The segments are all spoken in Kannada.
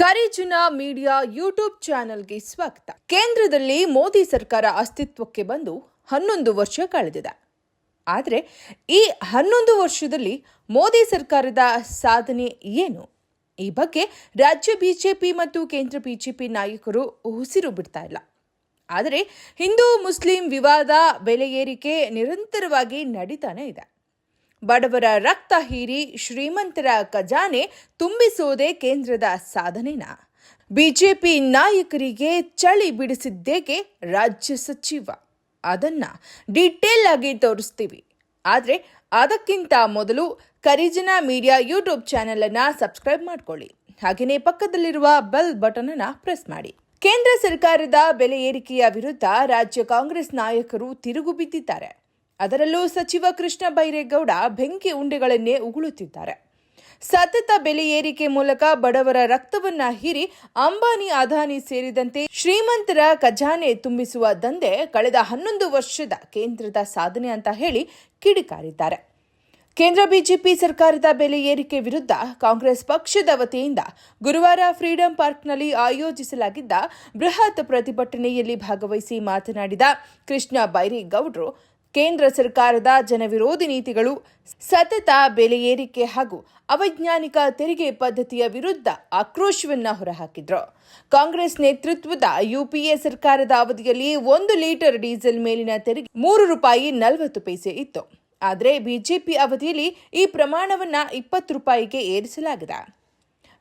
ಕರಿಜುನ ಮೀಡಿಯಾ ಯೂಟ್ಯೂಬ್ ಚಾನೆಲ್ಗೆ ಸ್ವಾಗತ. ಕೇಂದ್ರದಲ್ಲಿ ಮೋದಿ ಸರ್ಕಾರ ಅಸ್ತಿತ್ವಕ್ಕೆ ಬಂದು ಹನ್ನೊಂದು ವರ್ಷ ಕಳೆದಿದೆ. ಆದರೆ ಈ ಹನ್ನೊಂದು ವರ್ಷದಲ್ಲಿ ಮೋದಿ ಸರ್ಕಾರದ ಸಾಧನೆ ಏನು? ಈ ಬಗ್ಗೆ ರಾಜ್ಯ ಬಿಜೆಪಿ ಮತ್ತು ಕೇಂದ್ರ ಬಿಜೆಪಿ ನಾಯಕರು ಉಸಿರು ಬಿಡ್ತಾ ಇಲ್ಲ. ಆದರೆ ಹಿಂದೂ ಮುಸ್ಲಿಂ ವಿವಾದ ಬೆಲೆ ಏರಿಕೆ ನಿರಂತರವಾಗಿ ನಡೀತಾನೆ ಇದೆ. ಬಡವರ ರಕ್ತ ಹೀರಿ ಶ್ರೀಮಂತರ ಖಜಾನೆ ತುಂಬಿಸುವುದೇ ಕೇಂದ್ರದ ಸಾಧನೆನಾ. ಬಿಜೆಪಿ ನಾಯಕರಿಗೆ ಚಳಿ ಬಿಡಿಸಿದ್ದೇಗೆ ರಾಜ್ಯ ಸಚಿವ? ಅದನ್ನ ಡೀಟೇಲ್ ಆಗಿ ತೋರಿಸ್ತೀವಿ. ಆದರೆ ಅದಕ್ಕಿಂತ ಮೊದಲು ಕರಿಜನ ಮೀಡಿಯಾ ಯೂಟ್ಯೂಬ್ ಚಾನೆಲ್ ಅನ್ನ ಸಬ್ಸ್ಕ್ರೈಬ್ ಮಾಡ್ಕೊಳ್ಳಿ. ಹಾಗೆಯೇ ಪಕ್ಕದಲ್ಲಿರುವ ಬೆಲ್ ಬಟನ್ ಅನ್ನ ಪ್ರೆಸ್ ಮಾಡಿ. ಕೇಂದ್ರ ಸರ್ಕಾರದ ಬೆಲೆ ಏರಿಕೆಯ ವಿರುದ್ಧ ರಾಜ್ಯ ಕಾಂಗ್ರೆಸ್ ನಾಯಕರು ತಿರುಗು ಬಿದ್ದಿದ್ದಾರೆ. ಅದರಲ್ಲೂ ಸಚಿವ ಕೃಷ್ಣ ಬೈರೇಗೌಡ ಬೆಂಕಿ ಉಂಡೆಗಳನ್ನೇ ಉಗುಳುತ್ತಿದ್ದಾರೆ. ಸತತ ಬೆಲೆ ಏರಿಕೆ ಮೂಲಕ ಬಡವರ ರಕ್ತವನ್ನ ಹೀರಿ ಅಂಬಾನಿ, ಅದಾನಿ ಸೇರಿದಂತೆ ಶ್ರೀಮಂತರ ಖಜಾನೆ ತುಂಬಿಸುವ ದಂಧೆ ಕಳೆದ ಹನ್ನೊಂದು ವರ್ಷದ ಕೇಂದ್ರದ ಸಾಧನೆ ಅಂತ ಹೇಳಿ ಕಿಡಿಕಾರಿದ್ದಾರೆ. ಕೇಂದ್ರ ಬಿಜೆಪಿ ಸರ್ಕಾರದ ಬೆಲೆ ಏರಿಕೆ ವಿರುದ್ಧ ಕಾಂಗ್ರೆಸ್ ಪಕ್ಷದ ವತಿಯಿಂದ ಗುರುವಾರ ಫ್ರೀಡಂ ಪಾರ್ಕ್ನಲ್ಲಿ ಆಯೋಜಿಸಲಾಗಿದ್ದ ಬೃಹತ್ ಪ್ರತಿಭಟನೆಯಲ್ಲಿ ಭಾಗವಹಿಸಿ ಮಾತನಾಡಿದ ಕೃಷ್ಣ ಬೈರೇಗೌಡರು ಕೇಂದ್ರ ಸರ್ಕಾರದ ಜನವಿರೋಧಿ ನೀತಿಗಳು ಸತತ ಬೆಲೆ ಏರಿಕೆ ಹಾಗೂ ಅವೈಜ್ಞಾನಿಕ ತೆರಿಗೆ ಪದ್ಧತಿಯ ವಿರುದ್ಧ ಆಕ್ರೋಶವನ್ನು ಹೊರಹಾಕಿದ್ರು. ಕಾಂಗ್ರೆಸ್ ನೇತೃತ್ವದ ಯುಪಿಎ ಸರ್ಕಾರದ ಅವಧಿಯಲ್ಲಿ ಒಂದು ಲೀಟರ್ ಡೀಸೆಲ್ ಮೇಲಿನ ತೆರಿಗೆ ಮೂರು ರೂಪಾಯಿ ನಲವತ್ತು ಪೈಸೆ ಇತ್ತು. ಆದರೆ ಬಿಜೆಪಿ ಅವಧಿಯಲ್ಲಿ ಈ ಪ್ರಮಾಣವನ್ನು ಇಪ್ಪತ್ತು ರೂಪಾಯಿಗೆ ಏರಿಸಲಾಗಿದೆ.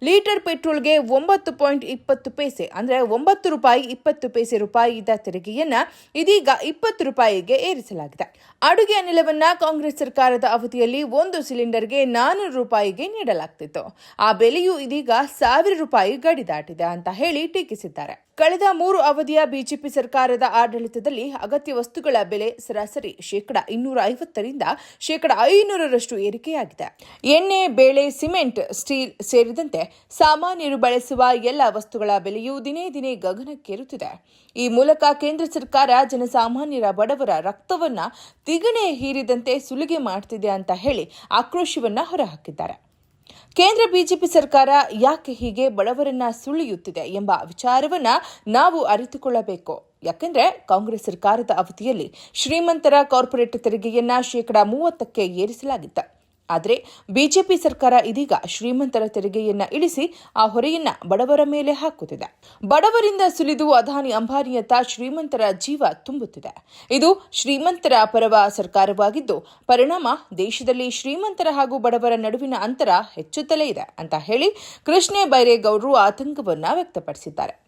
ಲೀಟರ್ ಪೆಟ್ರೋಲ್ಗೆ ಒಂಬತ್ತು ಪಾಯಿಂಟ್ ಇಪ್ಪತ್ತು ಪೈಸೆ, ಅಂದರೆ ಒಂಬತ್ತು ರೂಪಾಯಿ ಇಪ್ಪತ್ತು ಪೈಸೆ ರೂಪಾಯಿ ಇದ್ದ ತೆರಿಗೆಯನ್ನ ಇದೀಗ ಇಪ್ಪತ್ತು ರೂಪಾಯಿಗೆ ಏರಿಸಲಾಗಿದೆ. ಅಡುಗೆ ಅನಿಲವನ್ನ ಕಾಂಗ್ರೆಸ್ ಸರ್ಕಾರದ ಅವಧಿಯಲ್ಲಿ ಒಂದು ಸಿಲಿಂಡರ್ಗೆ ನಾನ್ನೂರು ರೂಪಾಯಿಗೆ ನೀಡಲಾಗ್ತಿತ್ತು. ಆ ಬೆಲೆಯು ಇದೀಗ ಸಾವಿರ ರೂಪಾಯಿ ಗಡಿ ದಾಟಿದೆ ಅಂತ ಹೇಳಿ ಟೀಕಿಸಿದ್ದಾರೆ. ಕಳೆದ ಮೂರು ಅವಧಿಯ ಬಿಜೆಪಿ ಸರ್ಕಾರದ ಆಡಳಿತದಲ್ಲಿ ಅಗತ್ಯ ವಸ್ತುಗಳ ಬೆಲೆ ಸರಾಸರಿ ಶೇಕಡ ಇನ್ನೂರ ಐವತ್ತರಿಂದ ಶೇಕಡ ಐನೂರರಷ್ಟು ಏರಿಕೆಯಾಗಿದೆ. ಎಣ್ಣೆ, ಬೇಳೆ, ಸಿಮೆಂಟ್, ಸ್ಟೀಲ್ ಸೇರಿದಂತೆ ಸಾಮಾನ್ಯರು ಬಳಸುವ ಎಲ್ಲ ವಸ್ತುಗಳ ಬೆಲೆಯು ದಿನೇ ದಿನೇ ಗಗನಕ್ಕೇರುತ್ತಿದೆ. ಈ ಮೂಲಕ ಕೇಂದ್ರ ಸರ್ಕಾರ ಜನಸಾಮಾನ್ಯರ ಬಡವರ ರಕ್ತವನ್ನ ತಿಗಣೆ ಹೀರಿದಂತೆ ಸುಲಿಗೆ ಮಾಡ್ತಿದೆ ಅಂತ ಹೇಳಿ ಆಕ್ರೋಶವನ್ನ ಹೊರಹಾಕಿದ್ದಾರೆ. ಕೇಂದ್ರ ಬಿಜೆಪಿ ಸರ್ಕಾರ ಯಾಕೆ ಹೀಗೆ ಬಡವರನ್ನ ಸುಳಿಯುತ್ತಿದೆ ಎಂಬ ವಿಚಾರವನ್ನ ನಾವು ಅರಿತುಕೊಳ್ಳಬೇಕು. ಯಾಕೆಂದ್ರೆ ಕಾಂಗ್ರೆಸ್ ಸರ್ಕಾರದ ಅವಧಿಯಲ್ಲಿ ಶ್ರೀಮಂತರ ಕಾರ್ಪೊರೇಟ್ ತೆರಿಗೆಯನ್ನ ಶೇಕಡಾ ಮೂವತ್ತಕ್ಕೆ ಏರಿಸಲಾಗಿತ್ತು. ಆದರೆ ಬಿಜೆಪಿ ಸರ್ಕಾರ ಇದೀಗ ಶ್ರೀಮಂತರ ತೆರಿಗೆಯನ್ನ ಇಳಿಸಿ ಆ ಹೊರೆಯನ್ನ ಬಡವರ ಮೇಲೆ ಹಾಕುತ್ತಿದೆ. ಬಡವರಿಂದ ಸುಲಿದು ಅದಾನಿ ಅಂಬಾನಿಯತ್ತ ಶ್ರೀಮಂತರ ಜೀವ ತುಂಬುತ್ತಿದೆ. ಇದು ಶ್ರೀಮಂತರ ಪರವ ಸರ್ಕಾರವಾಗಿದ್ದು, ಪರಿಣಾಮ ದೇಶದಲ್ಲಿ ಶ್ರೀಮಂತರ ಹಾಗೂ ಬಡವರ ನಡುವಿನ ಅಂತರ ಹೆಚ್ಚುತ್ತಲೇ ಇದೆ ಅಂತ ಹೇಳಿ ಕೃಷ್ಣೇ ಬೈರೇಗೌಡರು ಆತಂಕವನ್ನ ವ್ಯಕ್ತಪಡಿಸಿದ್ದಾರೆ.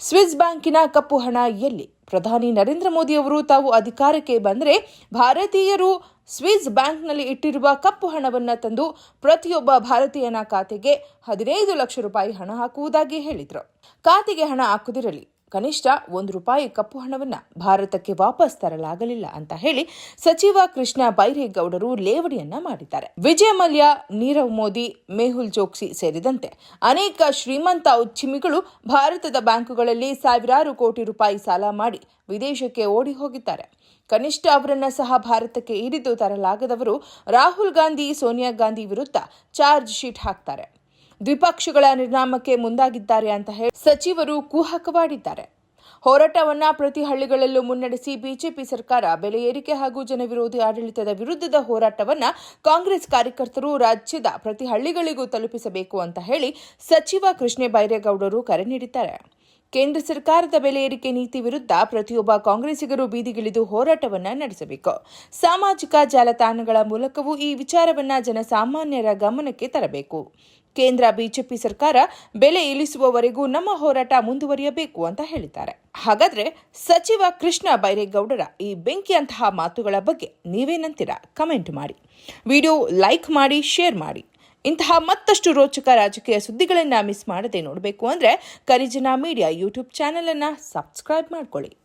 ಸ್ವಿಸ್ ಬ್ಯಾಂಕಿನ ಕಪ್ಪು ಹಣ ಎಲ್ಲಿ? ಪ್ರಧಾನಿ ನರೇಂದ್ರ ಮೋದಿ ಅವರು ತಾವು ಅಧಿಕಾರಕ್ಕೆ ಬಂದರೆ ಭಾರತೀಯರು ಸ್ವಿಸ್ ಬ್ಯಾಂಕ್ನಲ್ಲಿ ಇಟ್ಟಿರುವ ಕಪ್ಪು ಹಣವನ್ನು ತಂದು ಪ್ರತಿಯೊಬ್ಬ ಭಾರತೀಯನ ಖಾತೆಗೆ ಹದಿನೈದು ಲಕ್ಷ ರೂಪಾಯಿ ಹಣ ಹಾಕುವುದಾಗಿ ಹೇಳಿದರು. ಖಾತೆಗೆ ಹಣ ಹಾಕುದಿರಲಿ ಕನಿಷ್ಠ ಒಂದು ರೂಪಾಯಿ ಕಪ್ಪು ಹಣವನ್ನು ಭಾರತಕ್ಕೆ ವಾಪಸ್ ತರಲಾಗಲಿಲ್ಲ ಅಂತ ಹೇಳಿ ಸಚಿವ ಕೃಷ್ಣ ಬೈರೇಗೌಡರು ಲೇವಡಿಯನ್ನ ಮಾಡಿದ್ದಾರೆ. ವಿಜಯ ಮಲ್ಯ, ನೀರವ್ ಮೋದಿ, ಮೇಹುಲ್ ಚೋಕ್ಸಿ ಸೇರಿದಂತೆ ಅನೇಕ ಶ್ರೀಮಂತ ಉದ್ಯಮಿಗಳು ಭಾರತದ ಬ್ಯಾಂಕುಗಳಲ್ಲಿ ಸಾವಿರಾರು ಕೋಟಿ ರೂಪಾಯಿ ಸಾಲ ಮಾಡಿ ವಿದೇಶಕ್ಕೆ ಓಡಿ ಹೋಗಿದ್ದಾರೆ. ಕನಿಷ್ಠ ಅವರನ್ನ ಸಹ ಭಾರತಕ್ಕೆ ಇರಿದು ತರಲಾಗದವರು ರಾಹುಲ್ ಗಾಂಧಿ, ಸೋನಿಯಾ ಗಾಂಧಿ ವಿರುದ್ಧ ಚಾರ್ಜ್ ಶೀಟ್ ಹಾಕ್ತಾರೆ. ದ್ವಿಪಕ್ಷಗಳ ನಿರ್ನಾಮಕ್ಕೆ ಮುಂದಾಗಿದ್ದಾರೆ ಅಂತ ಹೇಳಿ ಸಚಿವರು ಕುಹಕವಾಡಿದ್ದಾರೆ ಹೋರಾಟವನ್ನ ಪ್ರತಿ ಹಳ್ಳಿಗಳಲ್ಲೂ ಮುನ್ನಡೆಸಿ ಬಿಜೆಪಿ ಸರ್ಕಾರ ಬೆಲೆ ಏರಿಕೆ ಹಾಗೂ ಜನವಿರೋಧಿ ಆಡಳಿತದ ವಿರುದ್ಧದ ಹೋರಾಟವನ್ನ ಕಾಂಗ್ರೆಸ್ ಕಾರ್ಯಕರ್ತರು ರಾಜ್ಯದ ಪ್ರತಿ ಹಳ್ಳಿಗಳಿಗೂ ತಲುಪಿಸಬೇಕು ಅಂತ ಹೇಳಿ ಸಚಿವ ಕೃಷ್ಣ ಬೈರೇಗೌಡರು ಕರೆ ನೀಡಿದ್ದಾರೆ. ಕೇಂದ್ರ ಸರ್ಕಾರದ ಬೆಲೆ ಏರಿಕೆ ನೀತಿ ವಿರುದ್ಧ ಪ್ರತಿಯೊಬ್ಬ ಕಾಂಗ್ರೆಸ್ಸಿಗರು ಬೀದಿಗಿಳಿದು ಹೋರಾಟವನ್ನ ನಡೆಸಬೇಕು. ಸಾಮಾಜಿಕ ಜಾಲತಾಣಗಳ ಮೂಲಕವೂ ಈ ವಿಚಾರವನ್ನ ಜನಸಾಮಾನ್ಯರ ಗಮನಕ್ಕೆ ತರಬೇಕು. ಕೇಂದ್ರ ಬಿಜೆಪಿ ಸರ್ಕಾರ ಬೆಲೆ ಇಳಿಸುವವರೆಗೂ ನಮ್ಮ ಹೋರಾಟ ಮುಂದುವರಿಯಬೇಕು ಅಂತ ಹೇಳಿದ್ದಾರೆ. ಹಾಗಾದ್ರೆ ಸಚಿವ ಕೃಷ್ಣ ಬೈರೇಗೌಡರ ಈ ಬೆಂಕಿಯಂತಹ ಮಾತುಗಳ ಬಗ್ಗೆ ನೀವೇನಂತೀರಾ? ಕಮೆಂಟ್ ಮಾಡಿ. ವಿಡಿಯೋ ಲೈಕ್ ಮಾಡಿ, ಶೇರ್ ಮಾಡಿ. ಇಂತಹ ಮತ್ತಷ್ಟು ರೋಚಕ ರಾಜಕೀಯ ಸುದ್ದಿಗಳನ್ನು ಮಿಸ್ ಮಾಡದೆ ನೋಡಬೇಕು ಅಂದರೆ ಕರಿಜನ ಮೀಡಿಯಾ ಯೂಟ್ಯೂಬ್ ಚಾನಲನ್ನು ಸಬ್ಸ್ಕ್ರೈಬ್ ಮಾಡ್ಕೊಳ್ಳಿ.